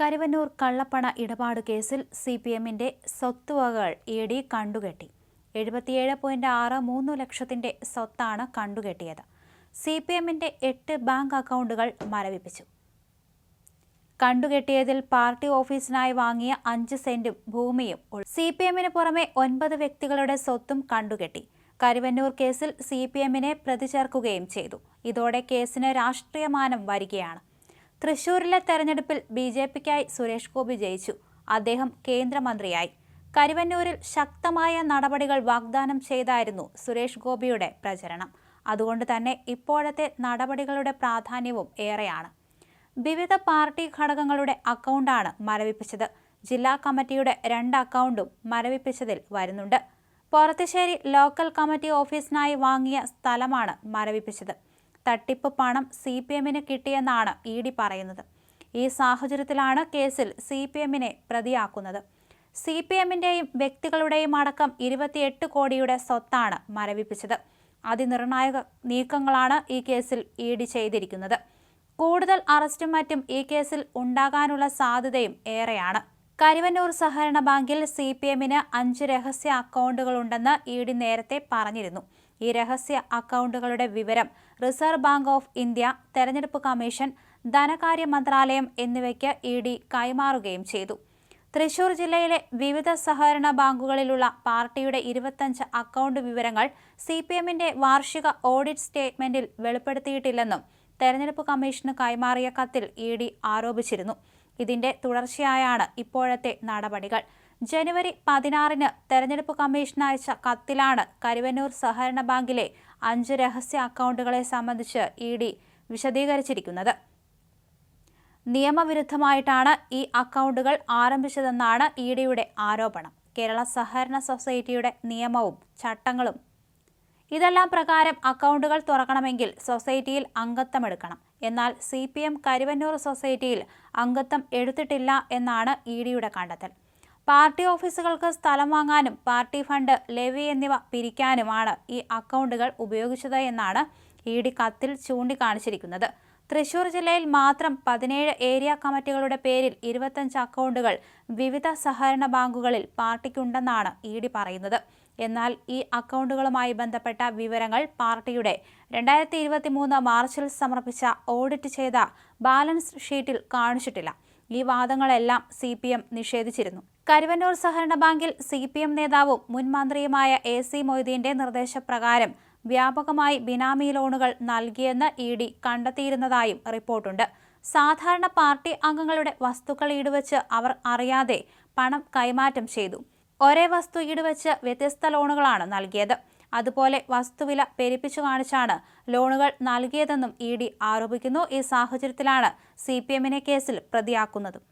കരുവന്നൂർ കള്ളപ്പണ ഇടപാട് കേസിൽ സി പി എമ്മിന്റെ സ്വത്തുവകകൾ ഇ ഡി കണ്ടുകെട്ടി. എഴുപത്തിയേഴ് പോയിന്റ് ആറ് മൂന്ന് ലക്ഷത്തിന്റെ സ്വത്താണ് കണ്ടുകെട്ടിയത്. സി പി എമ്മിന്റെ എട്ട് ബാങ്ക് അക്കൗണ്ടുകൾ മരവിപ്പിച്ചു. കണ്ടുകെട്ടിയതിൽ പാർട്ടി ഓഫീസിനായി വാങ്ങിയ അഞ്ച് സെന്റും ഭൂമിയും സി പി എമ്മിന് പുറമെ ഒൻപത് വ്യക്തികളുടെ സ്വത്തും കണ്ടുകെട്ടി. കരുവന്നൂർ കേസിൽ സി പി എമ്മിനെ പ്രതി ചേർക്കുകയും ചെയ്തു. ഇതോടെ കേസിന് രാഷ്ട്രീയമാനം വരികയാണ്. തൃശൂരിലെ തെരഞ്ഞെടുപ്പിൽ ബി ജെ പിക്കായി സുരേഷ് ഗോപി ജയിച്ചു. അദ്ദേഹം കേന്ദ്രമന്ത്രിയായി. കരുവന്നൂരിൽ ശക്തമായ നടപടികൾ വാഗ്ദാനം ചെയ്തായിരുന്നു സുരേഷ് ഗോപിയുടെ പ്രചരണം. അതുകൊണ്ട് തന്നെ ഇപ്പോഴത്തെ നടപടികളുടെ പ്രാധാന്യവും ഏറെയാണ്. വിവിധ പാർട്ടി ഘടകങ്ങളുടെ അക്കൗണ്ടാണ് മരവിപ്പിച്ചത്. ജില്ലാ കമ്മിറ്റിയുടെ രണ്ട് അക്കൗണ്ടും മരവിപ്പിച്ചതിൽ വരുന്നുണ്ട്. പൊറത്തുശ്ശേരി ലോക്കൽ കമ്മിറ്റി ഓഫീസിനായി വാങ്ങിയ സ്ഥലമാണ് മരവിപ്പിച്ചത്. തട്ടിപ്പ് പണം സി പി എമ്മിന് കിട്ടിയെന്നാണ് ഇ ഡി പറയുന്നത്. ഈ സാഹചര്യത്തിലാണ് കേസിൽ സി പി എമ്മിനെ പ്രതിയാക്കുന്നത്. സി പി എമ്മിന്റെയും വ്യക്തികളുടെയും അടക്കം ഇരുപത്തിയെട്ട് കോടിയുടെ സ്വത്താണ് മരവിപ്പിച്ചത്. അതിനിർണായക നീക്കങ്ങളാണ് ഈ കേസിൽ ഇ ഡി ചെയ്തിരിക്കുന്നത്. കൂടുതൽ അറസ്റ്റും മറ്റും ഈ കേസിൽ ഉണ്ടാകാനുള്ള സാധ്യതയും ഏറെയാണ്. കരുവന്നൂർ സഹകരണ ബാങ്കിൽ സി പി എമ്മിന് അഞ്ച് രഹസ്യ അക്കൗണ്ടുകളുണ്ടെന്ന് ഇ ഡി നേരത്തെ പറഞ്ഞിരുന്നു. ഈ രഹസ്യ അക്കൗണ്ടുകളുടെ വിവരം റിസർവ് ബാങ്ക് ഓഫ് ഇന്ത്യ തെരഞ്ഞെടുപ്പ് കമ്മീഷൻ ധനകാര്യ മന്ത്രാലയം എന്നിവയ്ക്ക് ഇ ഡി കൈമാറുകയും ചെയ്തു. തൃശൂർ ജില്ലയിലെ വിവിധ സഹകരണ ബാങ്കുകളിലുള്ള പാർട്ടിയുടെ ഇരുപത്തഞ്ച് അക്കൗണ്ട് വിവരങ്ങൾ സി പി എമ്മിന്റെ വാർഷിക ഓഡിറ്റ് സ്റ്റേറ്റ്മെന്റിൽ വെളിപ്പെടുത്തിയിട്ടില്ലെന്നും തെരഞ്ഞെടുപ്പ് കമ്മീഷന് കൈമാറിയ കത്തിൽ ഇ ഡി ആരോപിച്ചിരുന്നു. ഇതിന്റെ തുടർച്ചയായാണ് ഇപ്പോഴത്തെ നടപടികൾ. ജനുവരി പതിനാറിന് തെരഞ്ഞെടുപ്പ് കമ്മീഷൻ അയച്ച കത്തിലാണ് കരുവന്നൂർ സഹകരണ ബാങ്കിലെ അഞ്ച് രഹസ്യ അക്കൗണ്ടുകളെ സംബന്ധിച്ച് ഇ ഡി വിശദീകരിച്ചിരിക്കുന്നത്. നിയമവിരുദ്ധമായിട്ടാണ് ഈ അക്കൗണ്ടുകൾ ആരംഭിച്ചതെന്നാണ് ഇ ഡിയുടെ ആരോപണം. കേരള സഹകരണ സൊസൈറ്റിയുടെ നിയമവും ചട്ടങ്ങളും. ഇതെല്ലാം പ്രകാരം അക്കൗണ്ടുകൾ തുറക്കണമെങ്കിൽ സൊസൈറ്റിയിൽ അംഗത്വമെടുക്കണം. എന്നാൽ സി പി എം കരുവന്നൂർ സൊസൈറ്റിയിൽ അംഗത്വം എടുത്തിട്ടില്ല എന്നാണ് ഇ ഡിയുടെ കണ്ടെത്തൽ. പാർട്ടി ഓഫീസുകൾക്ക് സ്ഥലം വാങ്ങാനും പാർട്ടി ഫണ്ട് ലെവി എന്നിവ പിരിക്കാനുമാണ് ഈ അക്കൗണ്ടുകൾ ഉപയോഗിച്ചത് എന്നാണ് ഇ ഡി കത്തിൽ ചൂണ്ടിക്കാണിച്ചിരിക്കുന്നത്. തൃശൂർ ജില്ലയിൽ മാത്രം പതിനേഴ് ഏരിയ കമ്മിറ്റികളുടെ പേരിൽ ഇരുപത്തഞ്ച് അക്കൗണ്ടുകൾ വിവിധ സഹകരണ ബാങ്കുകളിൽ പാർട്ടിക്കുണ്ടെന്നാണ് ഇ ഡി പറയുന്നത്. എന്നാൽ ഈ അക്കൗണ്ടുകളുമായി ബന്ധപ്പെട്ട വിവരങ്ങൾ പാർട്ടിയുടെ രണ്ടായിരത്തി ഇരുപത്തി മൂന്ന് മാർച്ചിൽ സമർപ്പിച്ച ഓഡിറ്റ് ചെയ്ത ബാലൻസ് ഷീറ്റിൽ കാണിച്ചിട്ടില്ല. ഈ വാദങ്ങളെല്ലാം സി പി എം നിഷേധിച്ചിരുന്നു. കരുവന്നൂർ സഹകരണ ബാങ്കിൽ സി പി എം നേതാവും മുൻ മന്ത്രിയുമായ എ സി മൊയ്തീന്റെ നിർദ്ദേശപ്രകാരം വ്യാപകമായി ബിനാമി ലോണുകൾ നൽകിയെന്ന് ഇ ഡി കണ്ടെത്തിയിരുന്നതായും റിപ്പോർട്ടുണ്ട്. സാധാരണ പാർട്ടി അംഗങ്ങളുടെ വസ്തുക്കൾ ഈടുവച്ച് അവർ അറിയാതെ പണം കൈമാറ്റം ചെയ്തു. ഒരേ വസ്തു ഈടുവച്ച് വ്യത്യസ്ത ലോണുകളാണ് നൽകിയത്. അതുപോലെ വസ്തുവില പെരുപ്പിച്ചു കാണിച്ചാണ് ലോണുകൾ നൽകിയതെന്നും ഇ ഡി ആരോപിക്കുന്നു. ഈ സാഹചര്യത്തിലാണ് സി പി എമ്മിനെ കേസിൽ പ്രതിയാക്കുന്നത്.